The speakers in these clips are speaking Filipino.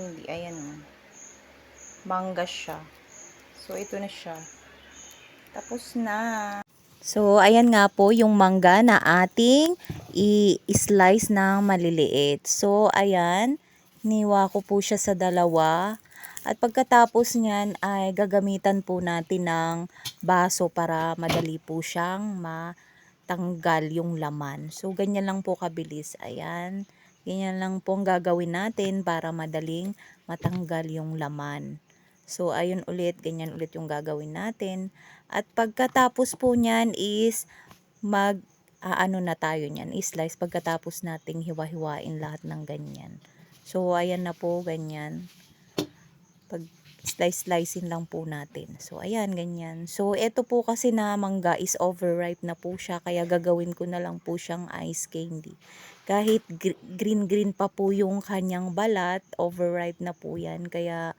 Hindi, ayan o. Mangga siya. So, ito na siya. Tapos na. So, ayan nga po yung mangga na ating i-slice ng maliliit. So, ayan. Niwa ko po siya sa dalawa. At pagkatapos niyan ay gagamitan po natin ng baso para madali po siyang matanggal yung laman. So, ganyan lang po kabilis. Ayan. Ganyan lang po ang gagawin natin para madaling matanggal yung laman. So, ayun ulit, ganyan ulit yung gagawin natin. At pagkatapos po niyan is mag, aano na tayo niyan, i-slice pagkatapos nating hiwa-hiwain lahat ng ganyan. So, ayan na po, ganyan. Pag slice-slicing lang po natin. So, ayan, ganyan. So, eto po kasi na mangga is overripe na po siya. Kaya gagawin ko na lang po siyang ice candy. Kahit green-green pa po yung kanyang balat, overripe na po yan. Kaya,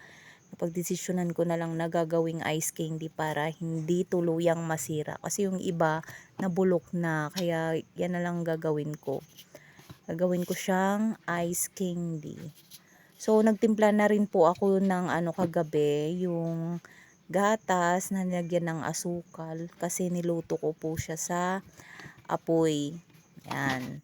napagdesisyonan ko na lang na gagawing ice candy para hindi tuluyang masira. Kasi yung iba, nabulok na. Kaya, yan na lang gagawin ko. Gagawin ko siyang ice candy. So, nagtimpla na rin po ako ng ano kagabi, yung gatas na nilagyan ng asukal kasi niluto ko po siya sa apoy. Yan.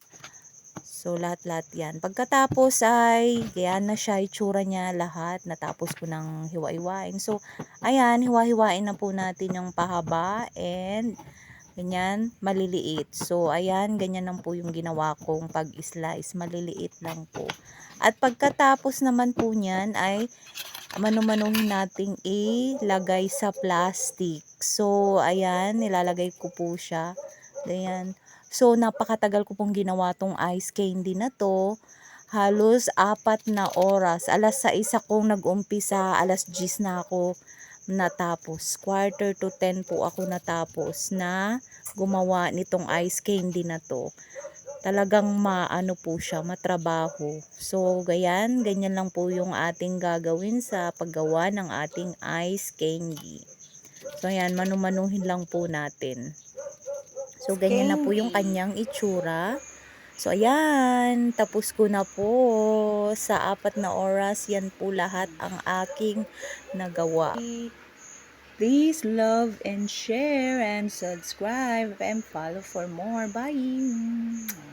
So, lahat-lahat yan. Pagkatapos ay, yan na siya, itsura niya lahat. Natapos ko ng hiwa-hiwain. So, ayan, hiwa-hiwain na po natin yung pahaba and ganyan, maliliit. So, ayan, ganyan lang po yung ginawa kong pag-slice. Maliliit lang po. At pagkatapos naman po niyan ay manumanuhin nating ilagay sa plastic. So, ayan, nilalagay ko po siya. Ayan. So, napakatagal ko pong ginawa tong ice candy na to. Halos apat na oras. Alas 6 akong nag-umpisa. Alas 10 na ako natapos. Quarter to 10 po ako natapos na gumawa nitong ice candy na to talagang maano po siya, matrabaho. So, ganyan, ganyan lang po yung ating gagawin sa paggawa ng ating ice candy. So, ayan, manumanuhin lang po natin. So, ganyan na po yung kanyang itsura. So, ayan, tapos ko na po. Sa apat na oras, yan po lahat ang aking nagawa. Please love and share and subscribe and follow for more. Bye!